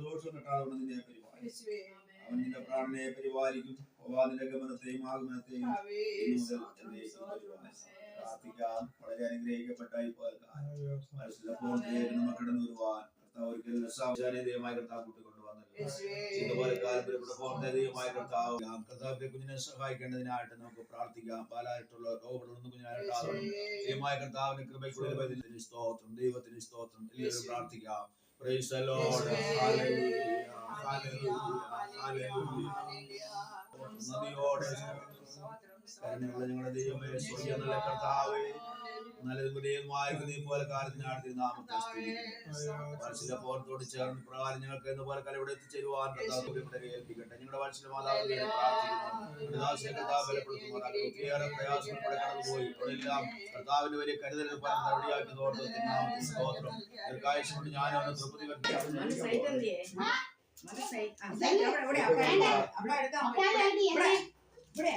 ദോഷം കിട്ടാതെ നിന്നെ പരിപാലിക്കും അവൻ നിന്റെ പ്രാണനെ പരിപാലിക്കും. ഗമനത്തെയും ആഗമനത്തെയും പ്രാർത്ഥിക്കാം. വളരെ അനുഗ്രഹിക്കപ്പെട്ടായി പോൽക്കാലം മനസ്സിലപ്പോൾ നമ്മൾ കടന്നു വരുവാൻ കർത്താവ് ഒരിക്കലും നിസ്സാചാര്യതയുമായ കർത്താവ് കർത്താവിന്റെ കുഞ്ഞിനെ സഹായിക്കേണ്ടതിനായിട്ട് നമുക്ക് പ്രാർത്ഥിക്കാം. പാലായിട്ടുള്ള രോഗങ്ങളൊന്നും കുഞ്ഞിനായിട്ട് ദൈവമായ കർത്താവിന്റെ കൃപയ്ക്കുള്ളിൽ സ്തോത്രം. ദൈവത്തിന് സ്തോത്രം. എല്ലാവരും പ്രാർത്ഥിക്കാം. Praise the Lord. Hallelujah. Hallelujah. Hallelujah. നന്ദിയോടെ കരുണയുള്ള ഞങ്ങളുടെ ദൈവമേ സ്വർഗീയ നല്ല കർത്താവേ വാത്സല്യപ്പോഴത്തോട് ചേർന്ന് പ്രകാരം ഞങ്ങൾക്ക് എന്ന പോലെ കല ഇവിടെ എത്തിച്ചേരുവാൻ ഇവിടെ ഏൽപ്പിക്കട്ടെ. ഞങ്ങളുടെ വാത്സല്യ മാതാവ് പ്രാർത്ഥിക്കുന്നു. ദാസിയെ കർത്താവ് ബലപ്പെടുത്തുമാറാകട്ടെ. ഒത്തിരിയേറെ പ്രയാസങ്ങൾ കടന്നുപോയി. അവിടെയെല്ലാം കർത്താവിന്റെ വലിയ കരുതൽ പല നടപടിയാക്കി ഓർത്ത് സ്തോത്രം. ദീർഘായുസ് ഞാൻ അവനെ തൃപ്തി വന്നേ. ആ, ഇവിടെ.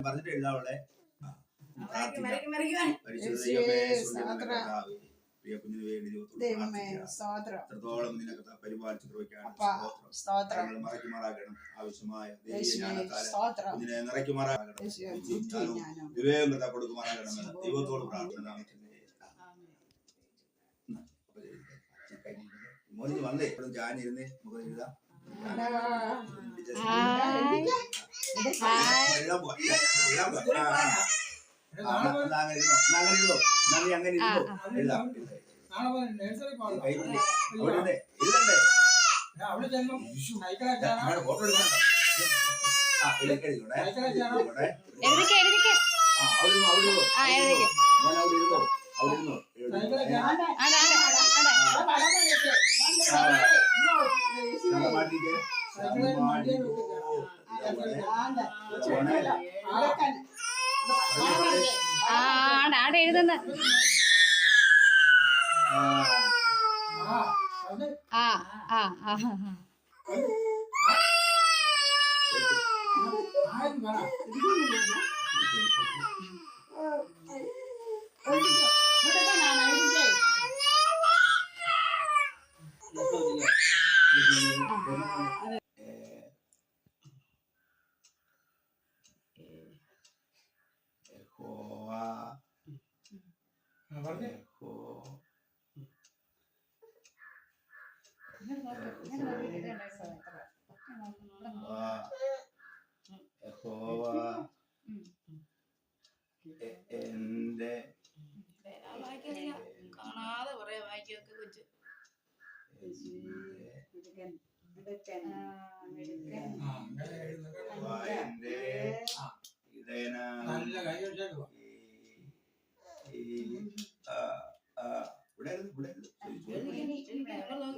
പ്രാർത്ഥിക്കാം. സ്തോത്രം. എത്രത്തോളം പരിപാലിച്ചു അപ്പാ സ്തോത്രം. സ്തോത്രം. ഞങ്ങൾ മറയ്ക്കുമാറാകണം. ആവശ്യമായ കുഞ്ഞിനെ നിറയ്ക്കുമാറാകണം. വിവേകം കൃത കൊടുക്കുമാറാകണമെന്ന് ദൈവത്തോട് പ്രാർത്ഥന മോനി വന്നേ. ഇവിടെ ഞാനിരുന്നേ നമുക്ക് എഴുതാം. അങ്ങനെ ഇരുന്നോ. പിടി. അവിടെ. എഴുതണ്ടേ? ഞങ്ങളുടെ ഫോട്ടോ എടുക്കണ്ട. അവിടെ ഇരുന്നോ, അവിടെ ഇരുന്നോ. ആ, എഴുതിക്കോ. മോൻ അവിടെ ഇരുന്നോ. അവിടെ ഇരുന്നോ. എഴുതി. ഏ, അതെ അതെ അതെ സ്ഥലം മാറ്റിക്കേ. സ്ഥലം മാറ്റിക്കോ. ഇതവിടെ. ഇതവിടെ. ആ ആടെ ആടെ എഴുതുന്ന ആ. ആ ആ ആ എന്റെ കാണാതെ പറയാ വായിക്കൊക്കെ കൊച്ചു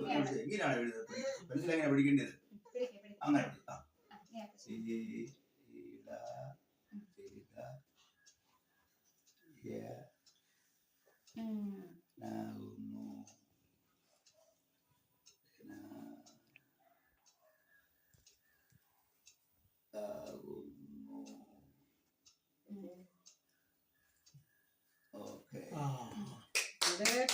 ഇരുന്ന്, എങ്ങനെയാണ് എഴുതുന്നത്? പെൻസിൽ എങ്ങനെ പിടിക്കേണ്ടത്? അങ്ങനെ ആ.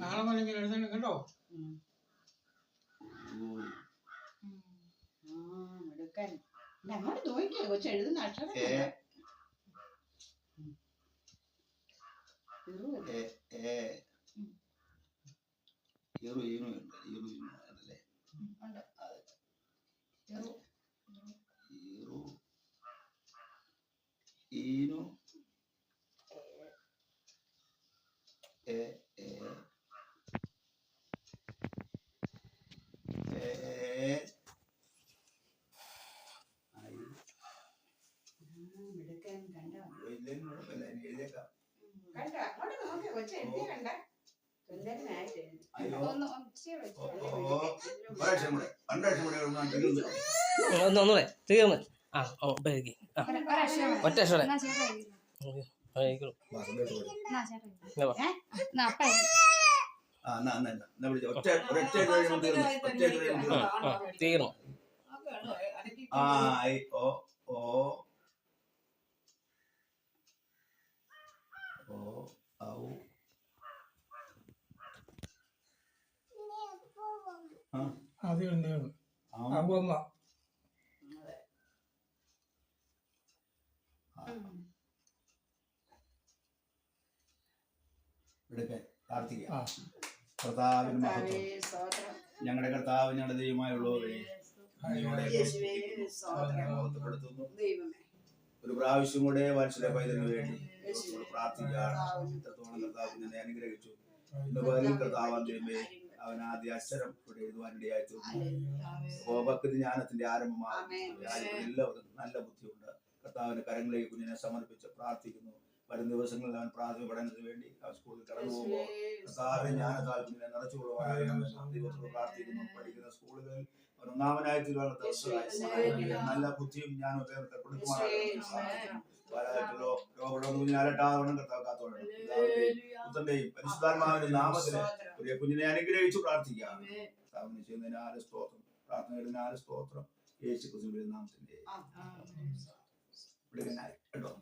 നാളെ ഇങ്ങനെ എഴുതണം കേട്ടോ. ആ മിടുക്കൻ ഇല്ല, അങ്ങോട്ട് നോക്കിയോ? കൊച്ചു എഴുതുന്ന അക്ഷരം 그래서 애, 애, 여러이유 는. എന്നാ തീർന്ന് ആ ഓ തീർന്നു ഒറ്റ തീർന്നു. ആ ആ ഓ ഓ ഔ ആ ആദ്യം ഉണ്ടായിരുന്നു ആ അമ്മ എടുക്കാൻ പ്രാർത്ഥിക്കാം. കർത്താവിന് മഹത്വം. സ്തോത്രം. ഞങ്ങളുടെ കർത്താവ് ഞങ്ങളുടെ ദൈവമായുള്ളവരെ അങ്ങയുടെ യേശുവേ, സ്തോത്രം. മഹത്വപ്പെടുത്തുന്നു. ദൈവമേ. ഒരു പ്രാവശ്യം കൂടെ വാത്സല പൈതലിന് വേണ്ടി പ്രാർത്ഥിക്കുകയാണ്. കർത്താവ്. നിന്നെ അനുഗ്രഹിച്ചു. ഇന്ന് കർത്താവാൻ ദൈവമേ അവൻ ആദ്യ അക്ഷരം ഇവിടെ എഴുതുവാനിടയായി തീർന്നു ഭക്തി ജ്ഞാനത്തിന്റെ ആരംഭമാണ് എല്ലാവർക്കും നല്ല ബുദ്ധിയുണ്ട്. കർത്താവിന്റെ കരങ്ങളിലേക്ക് കുഞ്ഞിനെ സമർപ്പിച്ച് പ്രാർത്ഥിക്കുന്നു. വരും ദിവസങ്ങളിൽ അവൻ പ്രാഥമിക പഠനത്തിന് വേണ്ടി അവൻ സ്കൂളിൽ കടന്നു പോകുമ്പോൾ കർത്താവിന്റെ ജ്ഞാനത്താൽ കുഞ്ഞിനെ നിറച്ചുകൊള്ളുവാനായി പ്രാർത്ഥിക്കുന്നു. പഠിക്കുന്ന സ്കൂളുകളിൽ ഒന്നാമനായി തീരുവാനുള്ള ദിവസമായി സഹായിക്കുക. നല്ല ബുദ്ധിയും ഞാൻ രോഗങ്ങളൊന്നും പരിശുദ്ധാത്മാവിന്റെ പുതിയ കുഞ്ഞിനെ അനുഗ്രഹിച്ചു പ്രാർത്ഥിക്കാം ചെയ്യുന്നതിന് ആര് സ്തോത്രം പ്രാർത്ഥനയുടെ ആര് സ്തോത്രം യേശു നാമത്തിന്റെ കേട്ടോ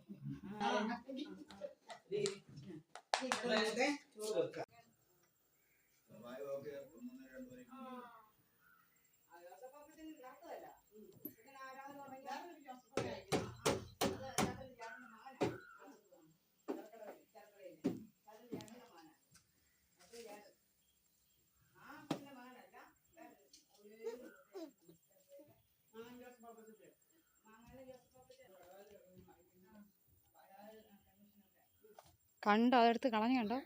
കണ്ടോ? അതെടുത്ത് കളഞ്ഞു കണ്ടോ